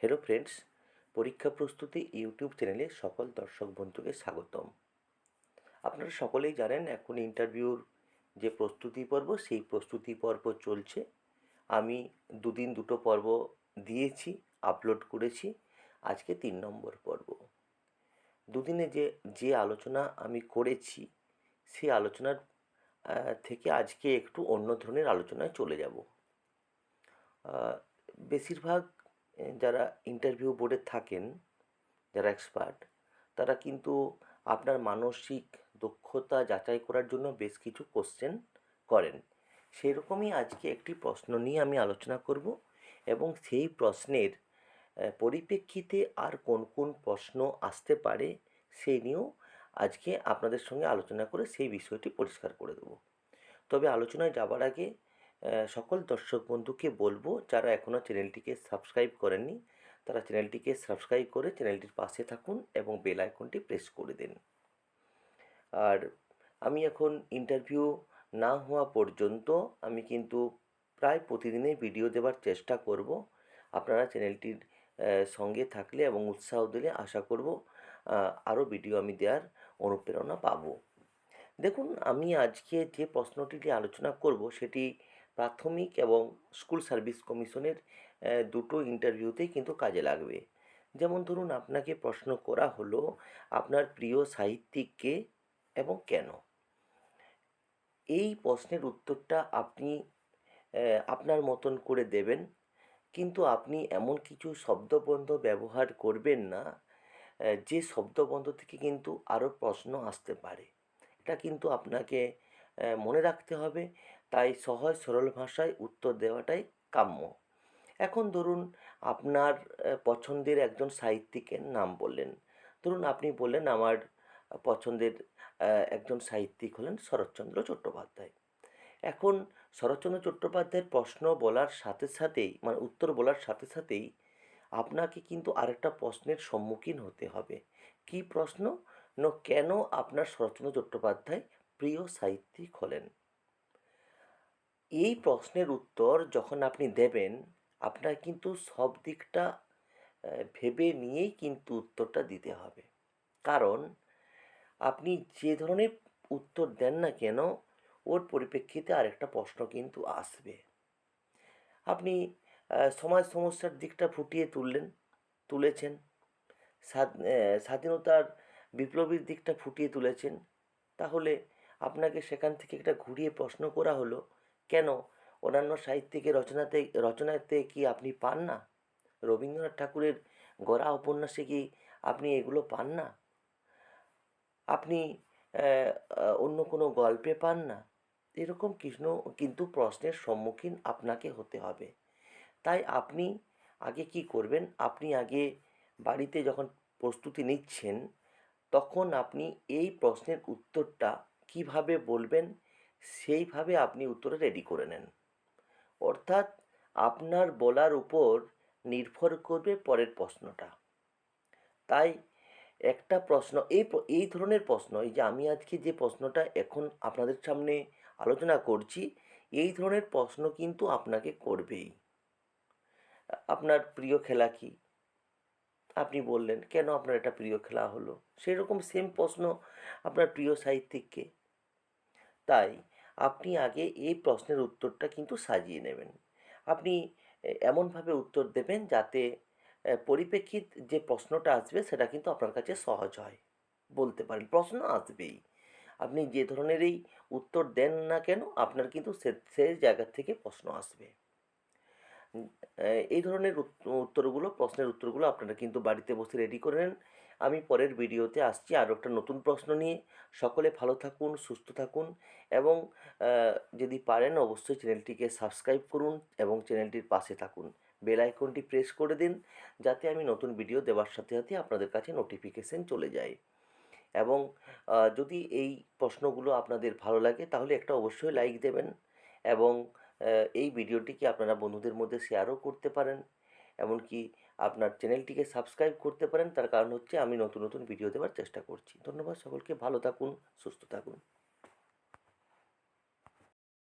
Hello friends পরীক্ষা প্রস্তুতি YouTube চ্যানেলে সকল দর্শক বন্ধুকে স্বাগতম। আপনারা সকলেই জানেন এখন ইন্টারভিউর যে প্রস্তুতি পর্ব, সেই প্রস্তুতি পর্ব চলছে। আমি দুদিন দুটো পর্ব দিয়েছি আপলোড করেছি। আজকে তিন নম্বর পর্ব। দুদিনে যে যে আলোচনা আমি করেছি, সেই আলোচনার থেকে আজকে একটু অন্য ধরনের আলোচনায় চলে যাব। বেশিরভাগ যারা ইন্টারভিউ বোর্ডে থাকেন, যারা এক্সপার্ট তারা কিন্তু আপনার মানসিক দক্ষতা যাচাই করার জন্য বেশ কিছু কোশ্চেন করেন। সেরকমই আজকে একটি প্রশ্ন নিয়ে আমি আলোচনা করব এবং সেই প্রশ্নের পরিপ্রেক্ষিতে আর কোন কোন প্রশ্ন আসতে পারে সেই নিয়েও আজকে আপনাদের সঙ্গে আলোচনা করে সেই বিষয়টি পরিষ্কার করে দেবো। তবে আলোচনায় যাবার আগে সকল দর্শক বন্ধুকে বলব, যারা এখনও চ্যানেলটিকে সাবস্ক্রাইব করেননি, তারা চ্যানেলটিকে সাবস্ক্রাইব করে চ্যানেলটির পাশে থাকুন এবং বেল আইকনটি প্রেস করে দিন। আর আমি এখন ইন্টারভিউ না হওয়া পর্যন্ত আমি কিন্তু প্রায় প্রতিদিনই ভিডিও দেওয়ার চেষ্টা করব। আপনারা চ্যানেলটির সঙ্গে থাকলে এবং উৎসাহ দিলে আশা করব আরও ভিডিও আমি দেওয়ার অনুপ্রেরণা পাব। দেখুন, আমি আজকে যে প্রশ্নটি নিয়ে আলোচনা করব, সেটি প্রাথমিক এবং স্কুল সার্ভিস কমিশনের দুটো ইন্টারভিউতেই কিন্তু কাজে লাগবে। যেমন ধরুন আপনাকে প্রশ্ন করা হলো, আপনার প্রিয় সাহিত্যিক কে এবং কেন? এই প্রশ্নের উত্তরটা আপনি আপনার মতন করে দেবেন। কিন্তু আপনি এমন কিছু শব্দবন্ধ ব্যবহার করবেন না যে শব্দবন্ধ থেকে কিন্তু আরও প্রশ্ন আসতে পারে। এটা কিন্তু আপনাকে মনে রাখতে হবে। তাই সহজ সরল ভাষায় উত্তর দেওয়াটাই কাম্য। এখন ধরুন আপনার পছন্দের একজন সাহিত্যিকের নাম বললেন। ধরুন আপনি বললেন আমার পছন্দের একজন সাহিত্যিক হলেন শরৎচন্দ্র চট্টোপাধ্যায়। এখন শরৎচন্দ্র চট্টোপাধ্যায়ের প্রশ্ন বলার সাথে সাথেই মানে উত্তর বলার সাথে সাথেই আপনাকে কিন্তু আরেকটা প্রশ্নের সম্মুখীন হতে হবে। কী প্রশ্ন? না কেন আপনার শরৎচন্দ্র চট্টোপাধ্যায় প্রিয় সাহিত্যিক হলেন? এই প্রশ্নের উত্তর যখন আপনি দেবেন, আপনার কিন্তু সব দিকটা ভেবে নিয়েই কিন্তু উত্তরটা দিতে হবে। কারণ, আপনি যে ধরনের উত্তর দেন না কেন, ওর পরিপ্রেক্ষিতে আরেকটা প্রশ্ন কিন্তু আসবে। আপনি সমাজ সমস্যার দিকটা ফুটিয়ে তুললেন, তুলেছেন স্বাধীনতার বিপ্লবীর দিকটা ফুটিয়ে তুলেছেন, তাহলে আপনাকে সেখান থেকে একটা ঘুরিয়ে প্রশ্ন করা হলো কেন? অন্যান্য সাহিত্যিকের রচনাতে রচনাতে কি আপনি পান না? রবীন্দ্রনাথ ঠাকুরের গড়া উপন্যাসে কি আপনি এগুলো পান না? আপনি অন্য কোনো গল্পে পান না? এরকম কৃষ্ণ, কিন্তু প্রশ্নের সম্মুখীন আপনাকে হতে হবে। তাই আপনি আগে কি করবেন? আপনি আগে বাড়িতে যখন প্রস্তুতি নিচ্ছেন, তখন আপনি এই প্রশ্নের উত্তরটা কীভাবে বলবেন? সেইভাবে আপনি উত্তরে রেডি করে নেন। অর্থাৎ আপনার বলার উপর নির্ভর করবে পরের প্রশ্নটা। তাই একটা প্রশ্ন, এই এই ধরনের প্রশ্ন, এই যে আমি আজকে যে প্রশ্নটা এখন আপনাদের সামনে আলোচনা করছি, এই ধরনের প্রশ্ন কিন্তু আপনাকে করবেই। আপনার প্রিয় খেলা কি? আপনি বললেন, কেন আপনার এটা প্রিয় খেলা হলো? সেই রকম সেম প্রশ্ন আপনার প্রিয় সাহিত্যিককে তাই আপনি আগে এই প্রশ্নের উত্তরটা কিন্তু সাজিয়ে নেবেন। আপনি এমনভাবে উত্তর দেবেন যাতে পরিপ্রেক্ষিত যে প্রশ্নটা আসবে সেটা কিন্তু আপনার কাছে সহজ হয়। বলতে পারেন, প্রশ্ন আসবেই। আপনি যে ধরনেরই উত্তর দেন না কেন আপনার কিন্তু সে সেই জায়গা থেকে প্রশ্ন আসবে। এই ধরনের উত্তরগুলো, প্রশ্নের উত্তরগুলো আপনারা কিন্তু বাড়িতে বসে রেডি করে নেন। আমি পরের ভিডিওতে আসছি। আরও একটা নতুন প্রশ্ন নিয়ে। সকলে ভালো থাকুন, সুস্থ থাকুন এবং যদি পারেন অবশ্যই চ্যানেলটিকে সাবস্ক্রাইব করুন এবং চ্যানেলটির পাশে থাকুন। বেল আইকনটি প্রেস করে দিন যাতে আমি নতুন ভিডিও দেওয়ার সাথে সাথে আপনাদের কাছে নোটিফিকেশন চলে যায়। এবং যদি এই প্রশ্নগুলো আপনাদের ভালো লাগে তাহলে একটা অবশ্যই লাইক দেবেন এবং এই ভিডিওটিকে আপনারা বন্ধুদের মধ্যে শেয়ারও করতে পারেন। এমনকি আপনার চ্যানেলটিকে সাবস্ক্রাইব করতে পারেন। তার কারণ হচ্ছে আমি নতুন নতুন ভিডিও দেওয়ার চেষ্টা করছি। ধন্যবাদ সকলকে। ভালো থাকুন, সুস্থ থাকুন।